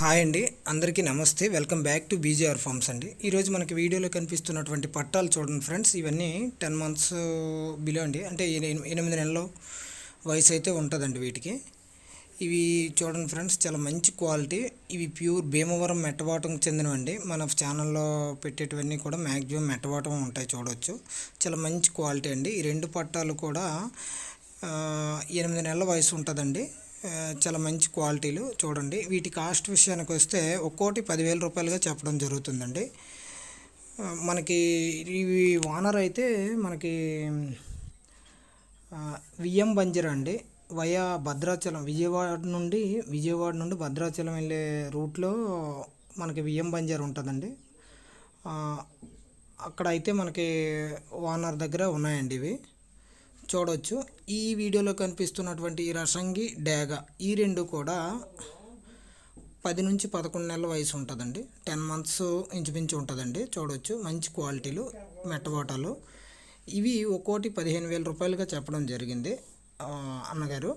Hi అండి అందరికీ నమస్తే. Welcome back to BJR farms అండి. ఈరోజు మనకి వీడియోలో కనిపిస్తున్నటువంటి పట్టాలు చూడండి ఫ్రెండ్స్. ఇవన్నీ టెన్ మంత్స్ uh, బిలో అండి. అంటే ఎనిమిది నెలలు వయసు అయితే ఉంటుందండి వీటికి. ఇవి చూడండి ఫ్రెండ్స్ చాలా మంచి క్వాలిటీ. ఇవి ప్యూర్ భీమవరం మెట్టబాటం చెందినవండి. మన ఛానల్లో పెట్టేటివన్నీ కూడా మ్యాక్సిమం మెట్టబాటం ఉంటాయి చూడవచ్చు చాలా మంచి క్వాలిటీ అండి. ఈ రెండు పట్టాలు కూడా uh, ఎనిమిది నెలల వయసు ఉంటుందండి. చాలా మంచి క్వాలిటీలు చూడండి. వీటి కాస్ట్ విషయానికి వస్తే ఒక్కోటి పదివేల రూపాయలుగా చెప్పడం జరుగుతుందండి. మనకి ఇవి వానర్ అయితే మనకి విఎం బంజర్ అండి. వయా భద్రాచలం విజయవాడ నుండి విజయవాడ నుండి భద్రాచలం వెళ్ళే రూట్లో మనకి విఎం బంజర్ ఉంటుందండి. అక్కడ అయితే మనకి వానర్ దగ్గర ఉన్నాయండి ఇవి. చూడవచ్చు ఈ వీడియోలో కనిపిస్తున్నటువంటి ఈ రసంగి డేగ ఈ రెండు కూడా పది నుంచి పదకొండు నెలల వయసు ఉంటుందండి. టెన్ మంత్స్ ఇంచుమించు ఉంటుందండి. చూడవచ్చు మంచి క్వాలిటీలు మెట్టబోటాలు ఇవి ఒక్కోటి పదిహేను వేల రూపాయలుగా చెప్పడం జరిగింది అన్నగారు.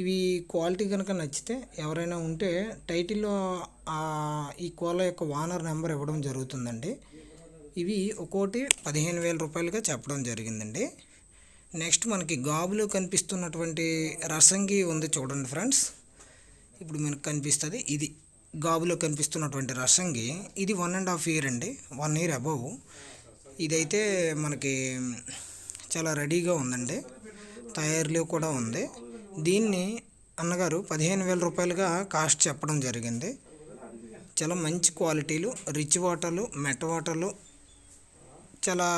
ఇవి క్వాలిటీ కనుక నచ్చితే ఎవరైనా ఉంటే టైటిల్లో ఈ కోళ్ళ యొక్క వానర్ నెంబర్ ఇవ్వడం జరుగుతుందండి. ఇవి ఒక్కోటి పదిహేను వేల రూపాయలుగా చెప్పడం జరిగిందండి. నెక్స్ట్ మనకి గాబులో కనిపిస్తున్నటువంటి రసంగి ఉంది చూడండి ఫ్రెండ్స్. ఇప్పుడు మనకు కనిపిస్తుంది ఇది. గాబులో కనిపిస్తున్నటువంటి రసంగి. ఇది వన్ అండ్ హాఫ్ ఇయర్ అండి. వన్ ఇయర్ అబవ్ ఇదైతే మనకి చాలా రెడీగా ఉందండి. తయారీలో కూడా ఉంది. దీన్ని అన్నగారు పదిహేను వేల రూపాయలుగా కాస్ట్ చెప్పడం జరిగింది. చాలా మంచి క్వాలిటీలు రిచ్ వాటర్లు మెట్ వాటర్లు చాలా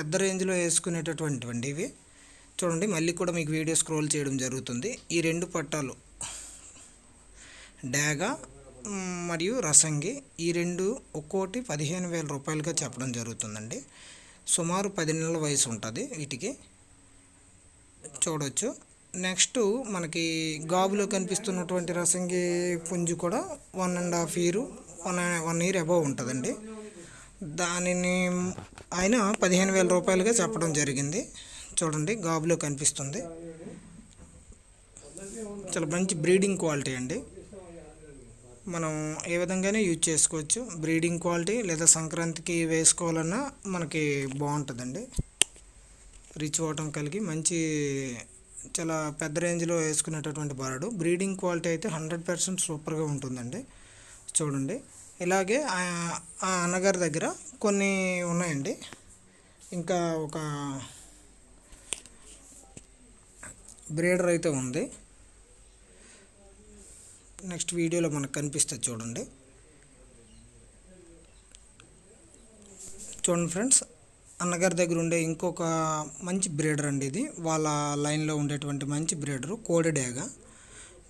పెద్ద రేంజ్లో వేసుకునేటటువంటివండి ఇవి. చూడండి మళ్ళీ కూడా మీకు వీడియో స్క్రోల్ చేయడం జరుగుతుంది. ఈ రెండు పట్టాలు డాగా మరియు రసంగి ఈ రెండు ఒక్కోటి పదిహేను వేల రూపాయలుగా చెప్పడం జరుగుతుందండి. సుమారు పది నెలల వయసు ఉంటుంది వీటికి. చూడవచ్చు నెక్స్ట్ మనకి గాబులో కనిపిస్తున్నటువంటి రసంగి పుంజు కూడా one and half year one one year above ఉంటుందండి. దానిని ఆయన పదిహేను వేల రూపాయలుగా చెప్పడం జరిగింది. చూడండి గాబులో కనిపిస్తుంది. చాలా మంచి బ్రీడింగ్ క్వాలిటీ అండి. మనం ఏ విధంగానే యూజ్ చేసుకోవచ్చు. బ్రీడింగ్ క్వాలిటీ లేదా సంక్రాంతికి వేసుకోవాలన్నా మనకి బాగుంటుందండి. రిచ్ వాటం కలిగి మంచి చాలా పెద్ద రేంజ్లో వేసుకునేటటువంటి బర్డ్ బ్రీడింగ్ క్వాలిటీ అయితే హండ్రెడ్ పర్సెంట్ సూపర్గా ఉంటుందండి. చూడండి. ఇలాగే ఆ- అన్నగారి దగ్గర కొన్ని ఉన్నాయండి. ఇంకా ఒక బ్రీడర్ అయితే ఉంది. నెక్స్ట్ వీడియోలో మనకు కనిపిస్తుంది చూడండి. చూడండి ఫ్రెండ్స్ అన్నగారి దగ్గర ఉండే ఇంకొక మంచి బ్రీడర్ అండి ఇది. వాళ్ళ లైన్లో ఉండేటువంటి మంచి బ్రీడరు కోడెడేగా.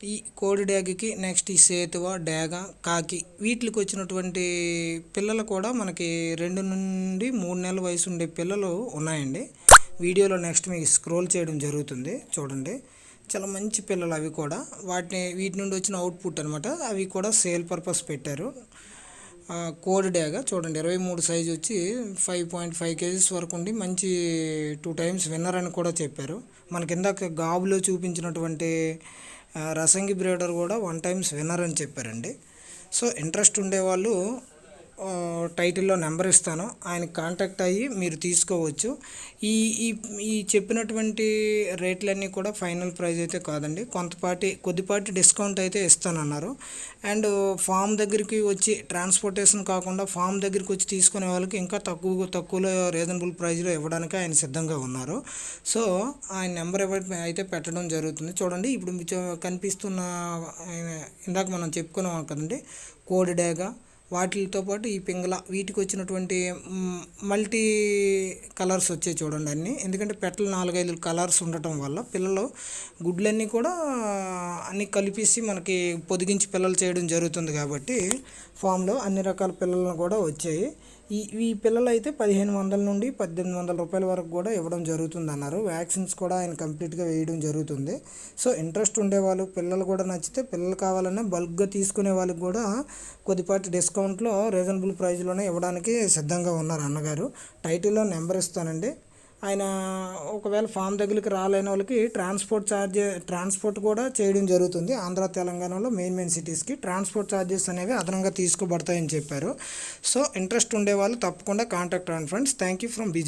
ఈ కోడి డేగకి నెక్స్ట్ ఈ సేతువ డ్యాగ కాకి వీటికి వచ్చినటువంటి పిల్లలు కూడా మనకి రెండు నుండి మూడు నెలల వయసు ఉండే పిల్లలు ఉన్నాయండి. వీడియోలో నెక్స్ట్ మీకు స్క్రోల్ చేయడం జరుగుతుంది. చూడండి. చాలా మంచి పిల్లలు అవి కూడా. వాటిని వీటి నుండి వచ్చిన అవుట్పుట్ అనమాట అవి కూడా సేల్ పర్పస్ పెట్టారు. కోడి డ్యాగ చూడండి. ఇరవై మూడు సైజ్ వచ్చి ఫైవ్ పాయింట్ ఫైవ్ కేజీస్ వరకు ఉండి మంచి టూ టైమ్స్ విన్నర్ అని కూడా చెప్పారు. మనకి ఇందాక గాబులో చూపించినటువంటి రసంగి బ్రేడర్ కూడా వన్ టైమ్స్ విన్నర్ అని చెప్పారండి. సో ఇంట్రెస్ట్ ఉండేవాళ్ళు టైటిల్లో నెంబర్ ఇస్తాను. ఆయన కాంటాక్ట్ అయ్యి మీరు తీసుకోవచ్చు. ఈ ఈ ఈ చెప్పినటువంటి రేట్లన్నీ కూడా ఫైనల్ ప్రైస్ అయితే కాదండి. కొంతపాటి కొద్దిపాటి డిస్కౌంట్ అయితే ఇస్తానన్నారు. అండ్ ఫామ్ దగ్గరికి వచ్చి ట్రాన్స్పోర్టేషన్ కాకుండా ఫామ్ దగ్గరికి వచ్చి తీసుకునే వాళ్ళకి ఇంకా తక్కువ తక్కువలో రీజనబుల్ ప్రైస్లో ఇవ్వడానికి ఆయన సిద్ధంగా ఉన్నారు. సో ఆయన నెంబర్ అయితే పెట్టడం జరుగుతుంది. చూడండి ఇప్పుడు కనిపిస్తున్న ఆయన ఇందాక మనం చెప్పుకున్నాం కదండి కోడి డేగా వాటితో పాటు ఈ పింగళ వీటికి వచ్చినటువంటి మల్టీ కలర్స్ వచ్చాయి చూడండి అన్నీ. ఎందుకంటే పెట్టలు నాలుగైదు కలర్స్ ఉండటం వల్ల పిల్లలు గుడ్లన్నీ కూడా అన్నీ కలిపేసి మనకి పొదిగించి పిల్లలు చేయడం జరుగుతుంది కాబట్టి ఫామ్లో అన్ని రకాల పిల్లలను కూడా వచ్చాయి. ఈ ఈ పిల్లలు అయితే పదిహేను వందల నుండి పద్దెనిమిది వందల రూపాయల వరకు కూడా ఇవ్వడం జరుగుతుంది అన్నారు వ్యాక్సిన్స్ కూడా ఆయన కంప్లీట్గా వేయడం జరుగుతుంది. సో ఇంట్రెస్ట్ ఉండేవాళ్ళు పిల్లలు కూడా నచ్చితే పిల్లలు కావాలన్నా బల్క్గా తీసుకునే వాళ్ళకి కూడా కొద్దిపాటి డిస్కౌంట్లో రీజనబుల్ ప్రైస్లోనే ఇవ్వడానికి సిద్ధంగా ఉన్నారు అన్నగారు. టైటిల్లో నెంబర్ ఇస్తానండి. ఆయన ఒకవేళ ఫామ్ దగ్గరికి రాలేని వాళ్ళకి ట్రాన్స్పోర్ట్ ఛార్జ్ ట్రాన్స్పోర్ట్ కూడా చేయడం జరుగుతుంది. ఆంధ్ర తెలంగాణలో మెయిన్ మెయిన్ సిటీస్కి ట్రాన్స్పోర్ట్ ఛార్జెస్ అనేవి అదనంగా తీసుకోబడతాయని చెప్పారు. సో ఇంట్రెస్ట్ ఉండే వాళ్ళు తప్పకుండా కాంటాక్ట్ అవ్వండి ఫ్రెండ్స్. Thank you from బీజే